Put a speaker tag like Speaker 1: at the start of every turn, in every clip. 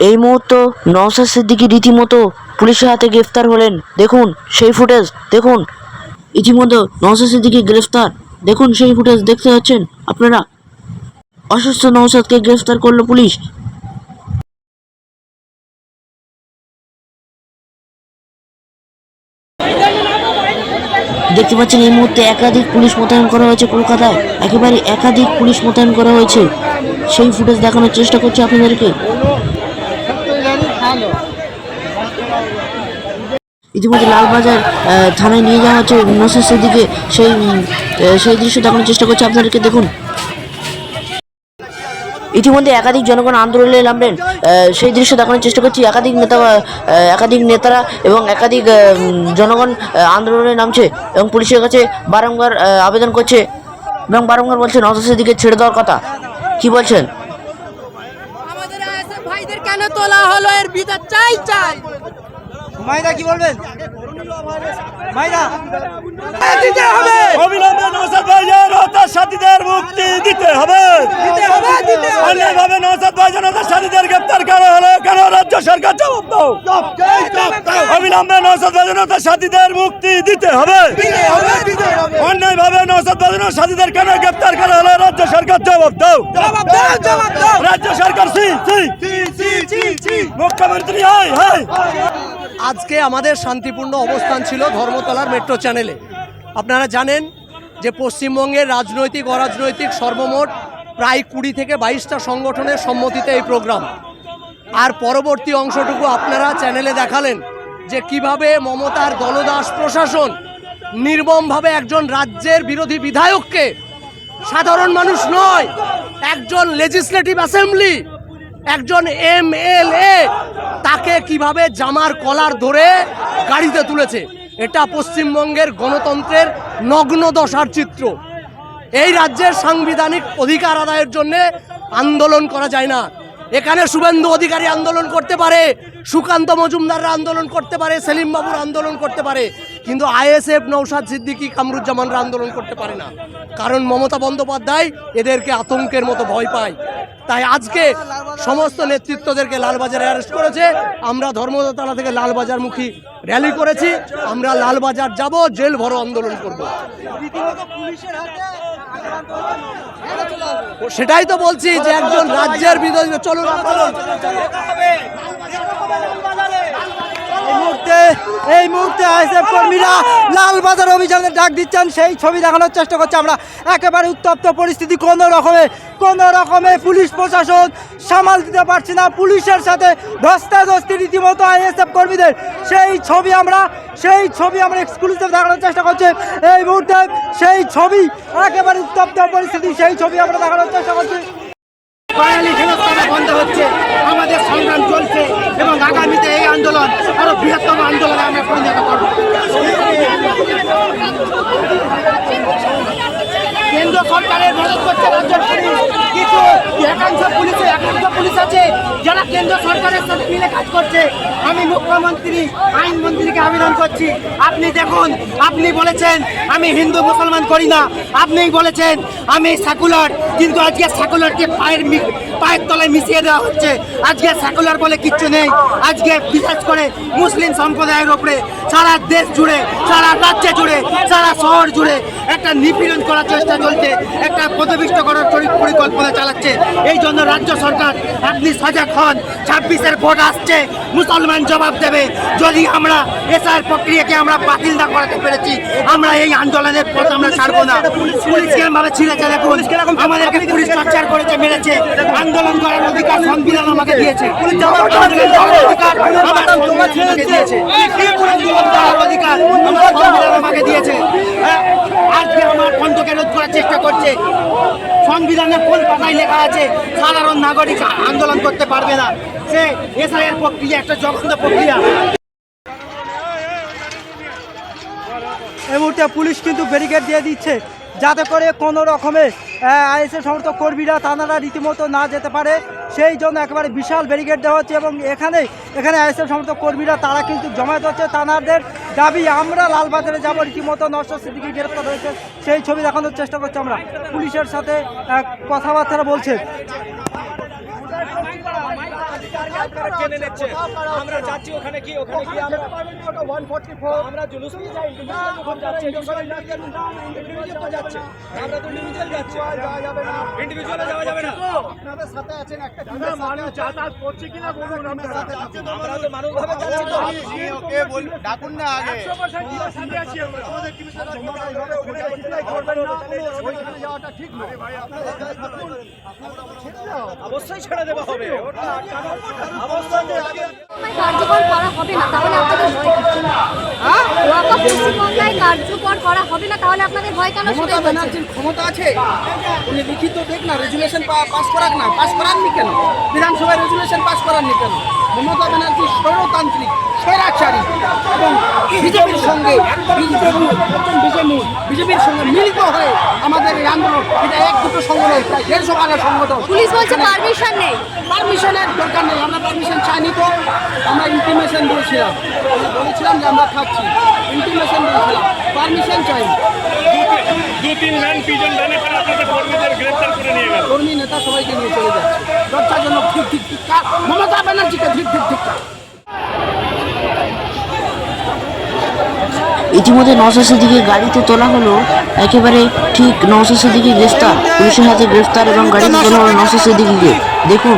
Speaker 1: এই মুহূর্ত নওসাদ সিদ্দিকী রীতিমতো পুলিশের হাতে গ্রেফতার হলেন। দেখুন সেই ফুটেজ, দেখুন। ইতিমধ্যে নওসাদ সিদ্দিকী গ্রেফতার। দেখুন সেই ফুটেজ দেখতে পাচ্ছেন আপনারা। অসুস্থ নওসাদকে গ্রেফতার করল পুলিশ। দেখতে পাচ্ছেন এই মুহূর্তে একাধিক পুলিশ মোতায়েন করা হয়েছে কলকাতায়। একেবারে একাধিক পুলিশ মোতায়েন করা হয়েছে। সেই ফুটেজ দেখানোর চেষ্টা করছি আপনাদেরকে। ইতিমধ্যে লালবাজার থানায় নিয়ে যাওয়া হচ্ছে। নসেসের দিকে সেই সেই দৃশ্য দেখানোর চেষ্টা করছে। আপনাদেরকে দেখুন। ইতিমধ্যে একাধিক জনগণ আন্দোলনে নামলেন সেই দৃশ্য দেখানোর চেষ্টা করছি। একাধিক নেতা একাধিক নেতারা এবং একাধিক জনগণ আন্দোলনে নামছে এবং পুলিশের কাছে বারংবার আবেদন করছে এবং বারংবার বলছে নজসের দিকে ছেড়ে দেওয়ার কথা। কি বলছেন?
Speaker 2: কেন তোলা হলো? এর বিচার চাই চাই।
Speaker 3: মাইদা কি বলবেন? মাইদা
Speaker 2: দিতে হবে।
Speaker 4: অবিলম্বে নৌসাদ ভাইজান সাথীদের মুক্তি দিতে হবে।
Speaker 2: দিতে হবে দিতে হবে।
Speaker 4: অন্যায়ভাবে নৌসাদ ভাইজান সাথীদের করা হলো কেন রাজ্য সরকার জবাব দাও? অবিলম্বে নৌসাদ ভাইজান ও সাথীদের মুক্তি দিতে হবে। অন্যায়ভাবে ভাইজান সাথীদের কেন গ্রেপ্তার করা হলো রাজ্য সরকার জবাব দাও।
Speaker 2: জবাব দাও জবাব দাও।
Speaker 4: রাজ্য সরকার সি সি মুখ্যমন্ত্রী
Speaker 3: আজকে আমাদের শান্তিপূর্ণ অবস্থান ছিল ধর্মতলার মেট্রো চ্যানেলে। আপনারা জানেন যে পশ্চিমবঙ্গের রাজনৈতিক অরাজনৈতিক সর্বমোট প্রায় কুড়ি থেকে বাইশটা সংগঠনের সম্মতিতে এই প্রোগ্রাম। আর পরবর্তী অংশটুকু আপনারা চ্যানেলে দেখালেন যে কীভাবে মমতার দলদাস প্রশাসন নির্মমভাবে একজন রাজ্যের বিরোধী বিধায়ককে সাধারণ মানুষ নয়, একজন লেজিসলেটিভ অ্যাসেম্বলি একজন এম এল এ তাকে কীভাবে জামার কলার ধরে গাড়িতে তুলেছে, এটা পশ্চিমবঙ্গের গণতন্ত্রের নগ্ন দশার চিত্র। এই রাজ্যের সাংবিধানিক অধিকার আদায়ের জন্যে আন্দোলন করা যায় না। এখানে শুভেন্দু অধিকারী আন্দোলন করতে পারে, সুকান্ত মজুমদাররা আন্দোলন করতে পারে, সেলিম বাবুর আন্দোলন করতে পারে, কিন্তু আইএসএফ নৌসাদ সিদ্দিকী, কামরুজ্জামানরা আন্দোলন করতে পারে না। কারণ মমতা বন্দ্যোপাধ্যায় এদেরকে আতঙ্কের মতো ভয় পায়। তাই আজকে সমস্ত নেতৃত্বদেরকে লালবাজারে অ্যারেস্ট করেছে। আমরা ধর্মতলা থেকে লালবাজারমুখী র্যালি করেছি। আমরা লালবাজার যাব, জেল ভরো আন্দোলন করব। সেটাই তো বলছি যে একজন রাজ্যের বিরোধী চলুন চলুন
Speaker 5: মুহূর্তে, এই মুহূর্তে আইএসএফ কর্মীরা লালবাজার অভিযানের ডাক দিচ্ছেন। সেই ছবি দেখানোর চেষ্টা করছে আমরা। একেবারে উত্তপ্ত পরিস্থিতি। কোনো রকমে কোনো রকমে পুলিশ প্রশাসন সামাল দিতে পারছে না। পুলিশের সাথে ধস্তাধস্তি রীতিমতো আইএসএফ কর্মীদের। সেই ছবি আমরা, সেই ছবি আমরা এক্সক্লুসিভ দেখানোর চেষ্টা করছি। এই মুহূর্তে সেই ছবি, একেবারে উত্তপ্ত পরিস্থিতি। সেই ছবি আমরা দেখানোর চেষ্টা করছি।
Speaker 6: বাঙালি বন্ধ হচ্ছে। আমাদের সংগ্রাম চলছে এবং আগামীতে এই আন্দোলন আরও বৃহত্তম আন্দোলনে আমরা পরিণত করব কেন্দ্র সরকারের মদত করছে রাজ্য পুলিশ কিন্তু একাংশ পুলিশে একাংশ পুলিশ আছে, যারা কেন্দ্র সরকারের সাথে মিলে কাজ করছে। আমি মুখ্যমন্ত্রী, আইনমন্ত্রীকে আবেদন করছি। আপনি দেখুন, আপনি বলেছেন, আমি হিন্দু মুসলমান করি না। আপনি বলেছেন, আমি সেকুলার, কিন্তু আজকে সেকুলারকে পায়ের পায়ের তলায় মিশিয়ে দেওয়া হচ্ছে। আজকে সেকুলার বলে কিচ্ছু নেই। আজকে বিশেষ করে মুসলিম সম্প্রদায়ের ওপরে সারা দেশ জুড়ে, সারা রাজ্যে জুড়ে, সারা শহর জুড়ে একটা নিপীড়ন করার চেষ্টা চলছে একটা পদবিষ্ট করার পরিকল্পনা চালাচ্ছে। এই জন্য রাজ্য সরকার আপনি সজাগ হন। ছাব্বিশের ভোট আসছে মুসলমান জবাব দেবে। যদি আমরা এসআর প্রক্রিয়াকে আমরা বাতিল না করাতে পেরেছি আমরা এই আন্দোলনের পথ আমরা ছাড়বো না। পুলিশ কিরম ভাবে ছিঁড়েছে দেখুন। আমাদেরকে পুলিশ টর্চার করেছে মেরেছে আন্দোলন করার অধিকার সংবিধান আমাকে দিয়েছে। অধিকার আমাকে দিয়েছে। আন্দোলন আজকে আমার কণ্ঠকে রোধ করার চেষ্টা করছে। সংবিধানে কোন কথায় লেখা আছে, সাধারণ নাগরিক আন্দোলন করতে পারবে না। সে এসআইয়ের প্রক্রিয়া, একটা জঘন্য প্রক্রিয়া।
Speaker 5: এই মুহূর্তে পুলিশ কিন্তু ব্যারিকেড দিয়ে দিচ্ছে, যাতে করে কোনো রকমে আইএসএ সমর্থক কর্মীরা তানারা রীতিমতো না যেতে পারে। সেই জন্য একেবারে বিশাল ব্যারিকেড দেওয়া হচ্ছে এবং এখানে এখানে আইএসএফ সমর্থক কর্মীরা, তারা কিন্তু জমায়েত হচ্ছে। তানাদের দাবি, আমরা লালবাজারে যাব, রীতিমতো নষ্ট সিদ্দিকে গ্রেপ্তার হয়েছে। সেই ছবি দেখানোর চেষ্টা করছি আমরা। পুলিশের সাথে কথাবার্তা বলছে। আপনারা কেড়ে নিচ্ছেন আমরা যাচ্ছি ওখানে কি ওখানে কি আমরা আমরা জুলুস নিয়ে যাই যাচ্ছে individual তো যাচ্ছে। আমরা তো ইন্ডিভিজুয়াল যাচ্ছি। ইন্ডিভিজুয়ালে যাওয়া যাবে না। আপনাদের সাথে আছেন একটা মানুষ যাতায়াত করছে কিনা বলুন আমরা তো মানবভাবে যাচ্ছি তো। ওকে ডাকুন না আগে। অবশ্যই ছেড়ে দেওয়া হবে। ওটা আটকানো অবশ্যই
Speaker 7: কার্যকর করা হবে না তাহলে আপনাদের ভয় কিসের? কার্যকর করা হবে না তাহলে আপনাদের ভয় কেন সেটাই বলছি।
Speaker 6: ক্ষমতা আছে? উনি লিখিত দেখ না রেজুলেশন পাস করাক না। পাস করাননি কেন? বিধানসভায় রেজুলেশন পাস করাননি কেন? মমতা ব্যানার্জি স্বৈরতান্ত্রিক স্বৈরাচারী এবং বিজেপির সঙ্গে বিজেপি বিজেপির সঙ্গে মিলিত হয়ে আমাদের এই আন্দোলন এটা এক দুটো সংগঠন প্রায় দেড়শো সংগঠন।
Speaker 7: পুলিশ বলছে পারমিশন নেই।
Speaker 6: পারমিশনের দরকার নেই আমরা পারমিশন চাইনি তো। আমরা ইন্টিমেশন দিয়েছিলাম আমরা বলেছিলাম যে আমরা থাকছি ইন্টিমেশন দিয়েছিলাম পারমিশন চাইনি
Speaker 4: দু তিন পিজন ভ্যানে করে আপনাদের কর্মীদের গ্রেপ্তার করে নিয়ে গেল।
Speaker 6: কর্মী নেতা সবাইকে নিয়ে চলে যাচ্ছে। লজ্জাজনক ঠিক ঠিক ঠিক কার? মমতা ব্যানার্জিকে ঠিক ঠিক ঠিক কার?
Speaker 1: ইতিমধ্যে নওশাদ সিদ্দিকে গাড়িতে তোলা হলো। একেবারে ঠিক নওশাদ সিদ্দিকি গ্রেফতার। পুলিশের হাতে গ্রেফতার এবং গাড়িতে তোলা হলো নওশাদ সিদ্দিকিকে। দেখুন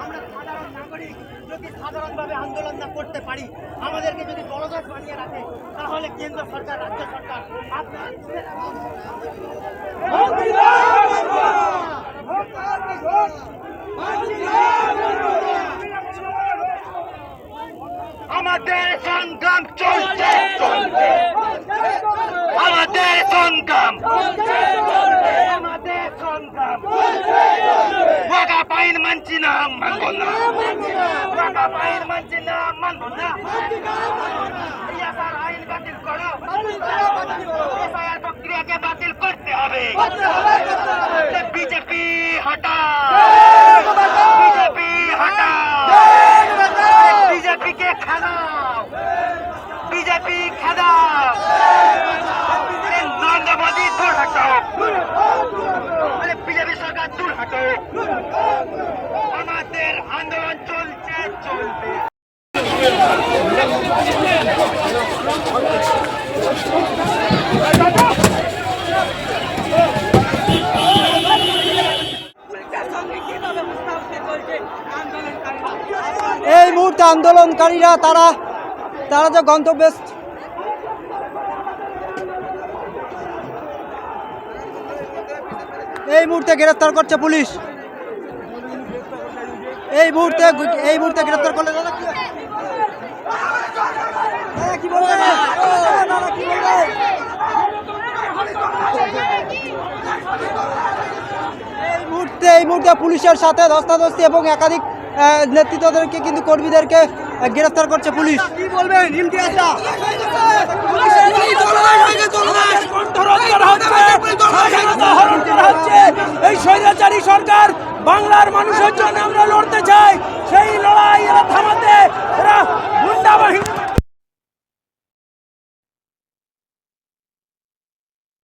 Speaker 6: আমরা সাধারণ নাগরিক যদি সাধারণভাবে আন্দোলন না করতে পারি আমাদেরকে যদি দলদল বানিয়ে রাখে তাহলে কেন্দ্র সরকার রাজ্য সরকার আপনার
Speaker 4: আমাদের সংগ্রাম চলছে। আমাদের সংগ্রাম। আমাদের সংগ্রাম। ওয়াগা পাইন মানছি না মানব না। ওয়াগা পাইন মানছি না মানব না। আইন বাতিল করো। প্রক্রিয়াকে বাতিল করতে হবে। আমাদের আন্দোলন চলছে চলবে।
Speaker 5: এই মুহূর্তে আন্দোলনকারীরা তারা তারা যে গন্তব্যে এই মুহূর্তে গ্রেফতার করছে পুলিশ। এই মুহূর্তে এই মুহূর্তে গ্রেফতার করলে এই মুহূর্তে এই মুহূর্তে পুলিশের সাথে ধস্তাধস্তি এবং একাধিক নেতৃত্বদেরকে কিন্তু কর্মীদেরকে গ্রেফতার করছে পুলিশ। কি বলবেন
Speaker 3: এই স্বৈরাচারী সরকার বাংলার মানুষের জন্য আমরা লড়তে চাই। সেই লড়াই এরা থামাতে এরা গুন্ডা বাহিনী